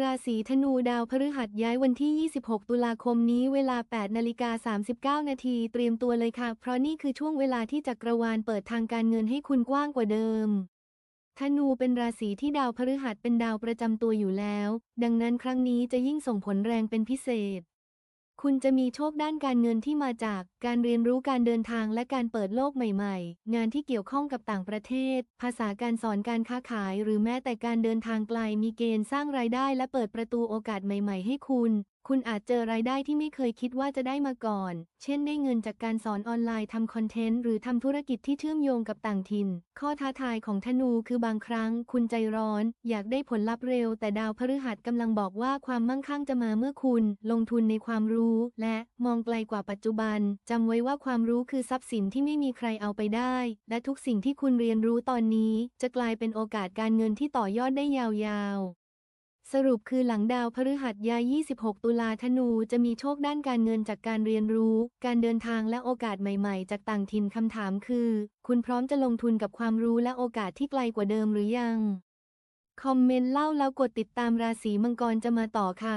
ราศีธนูดาวพฤหัสย้ายวันที่ 26 ตุลาคมนี้เวลา 8 นาฬิกา 39 นาทีเตรียมตัวเลยค่ะ เพราะนี่คือช่วงเวลาที่จักรวาลเปิดทางการเงินให้คุณกว้างกว่าเดิม ธนูเป็นราศีที่ดาวพฤหัสเป็นดาวประจำตัวอยู่แล้ว ดังนั้นครั้งนี้จะยิ่งส่งผลแรงเป็นพิเศษ คุณจะมีโชคด้านการเงินที่มาจากการเรียนรู้การเดินทางและการเปิดโลกใหม่ๆ งานที่เกี่ยวข้องกับต่างประเทศ ภาษาการสอนการค้าขาย หรือแม้แต่การเดินทางไกลมีเกณฑ์สร้างรายได้และเปิดประตูโอกาสใหม่ ๆ ให้คุณคุณอาจเจอรายได้ที่ไม่เคยคิดว่าจะได้มาก่อน เช่นได้เงินจากการสอนออนไลน์ทำคอนเทนต์หรือทำธุรกิจที่เชื่อมโยงกับต่างถิ่น ข้อท้าทายของธนูคือบางครั้ง คุณใจร้อน อยากได้ผลลัพธ์เร็ว แต่ดาวพฤหัสกำลังบอกว่าความมั่งคั่งจะมาเมื่อคุณ ลงทุนในความรู้ และมองไกลกว่าปัจจุบันจำไว้ว่าความรู้คือทรัพย์สินที่ไม่มีใครเอาไปได้ และทุกสิ่งที่คุณเรียนรู้ตอนนี้ จะกลายเป็นโอกาสการเงินที่ต่อยอดได้ยาวๆ สรุปคือหลังดาวพฤหัสย้าย 26 ตุลาธนูจะมีโชคด้านการเงินจากการเรียนรู้ การเดินทางและโอกาสใหม่ๆ จากต่างถิ่นคำถามคือ คุณพร้อมจะลงทุนกับความรู้และโอกาสที่ไกลกว่าเดิมหรือยัง คอมเมนต์เล่าแล้วกดติดตามราศีมังกรจะมาต่อค่ะ